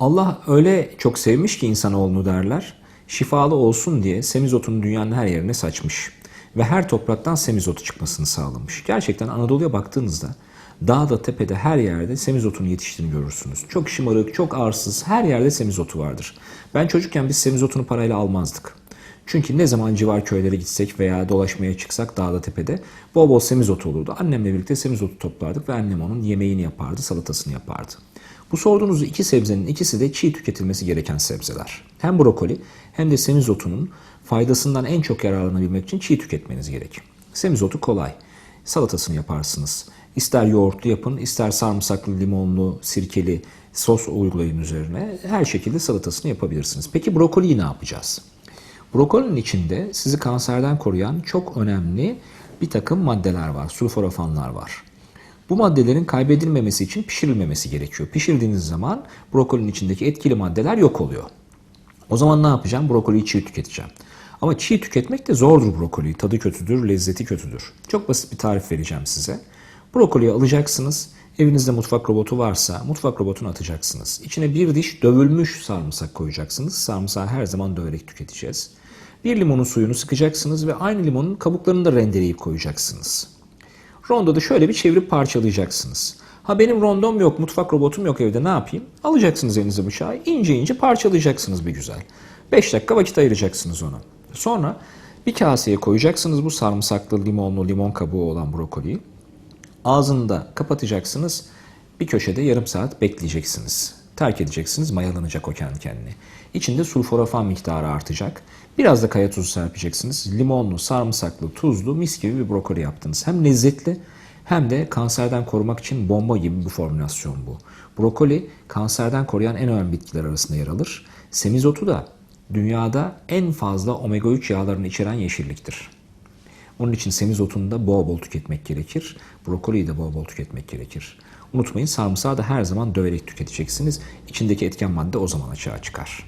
Allah öyle çok sevmiş ki insanoğlunu derler. Şifalı olsun diye semizotunu dünyanın her yerine saçmış. Ve her topraktan semizotu çıkmasını sağlamış. Gerçekten Anadolu'ya baktığınızda dağda, tepede, her yerde semizotunu yetiştiğini görürsünüz. Çok şımarık, çok arsız, her yerde semizotu vardır. Ben çocukken biz semizotunu parayla almazdık. Çünkü ne zaman civar köylere gitsek veya dolaşmaya çıksak dağda tepede bol bol semizotu olurdu. Annemle birlikte semizotu toplardık ve annem onun yemeğini yapardı, salatasını yapardı. Bu sorduğunuz iki sebzenin ikisi de çiğ tüketilmesi gereken sebzeler. Hem brokoli hem de semizotunun faydasından en çok yararlanabilmek için çiğ tüketmeniz gerek. Semizotu kolay. Salatasını yaparsınız. İster yoğurtlu yapın, ister sarımsaklı, limonlu, sirkeli sos uygulayın üzerine. Her şekilde salatasını yapabilirsiniz. Peki brokoliyi ne yapacağız? Brokolinin içinde sizi kanserden koruyan çok önemli bir takım maddeler var. Sulforafanlar var. Bu maddelerin kaybedilmemesi için pişirilmemesi gerekiyor. Pişirdiğiniz zaman brokolinin içindeki etkili maddeler yok oluyor. O zaman ne yapacağım? Brokoliyi çiğ tüketeceğim. Ama çiğ tüketmek de zordur brokoliyi. Tadı kötüdür, lezzeti kötüdür. Çok basit bir tarif vereceğim size. Brokoliyi alacaksınız. Evinizde mutfak robotu varsa mutfak robotunu atacaksınız. İçine bir diş dövülmüş sarımsak koyacaksınız. Sarımsağı her zaman döverek tüketeceğiz. Bir limonun suyunu sıkacaksınız ve aynı limonun kabuklarını da rendeleyip koyacaksınız. Rondoda şöyle bir çevirip parçalayacaksınız. Ha benim rondom yok, mutfak robotum yok evde ne yapayım? Alacaksınız elinize bıçağı, ince ince parçalayacaksınız bir güzel. 5 dakika vakit ayıracaksınız ona. Sonra bir kaseye koyacaksınız bu sarımsaklı, limonlu, limon kabuğu olan brokoliyi. Ağzını da kapatacaksınız. Bir köşede yarım saat bekleyeceksiniz. Terk edeceksiniz, mayalanacak o kendi kendine. İçinde sulforafan miktarı artacak. Biraz da kaya tuzu serpeceksiniz. Limonlu, sarımsaklı, tuzlu, mis gibi bir brokoli yaptınız. Hem lezzetli hem de kanserden korumak için bomba gibi bir formülasyon bu. Brokoli kanserden koruyan en önemli bitkiler arasında yer alır. Semizotu da dünyada en fazla omega 3 yağlarını içeren yeşilliktir. Onun için semizotunu da bol bol tüketmek gerekir. Brokoliyi de bol bol tüketmek gerekir. Unutmayın sarımsağı da her zaman döverek tüketeceksiniz. İçindeki etken madde o zaman açığa çıkar.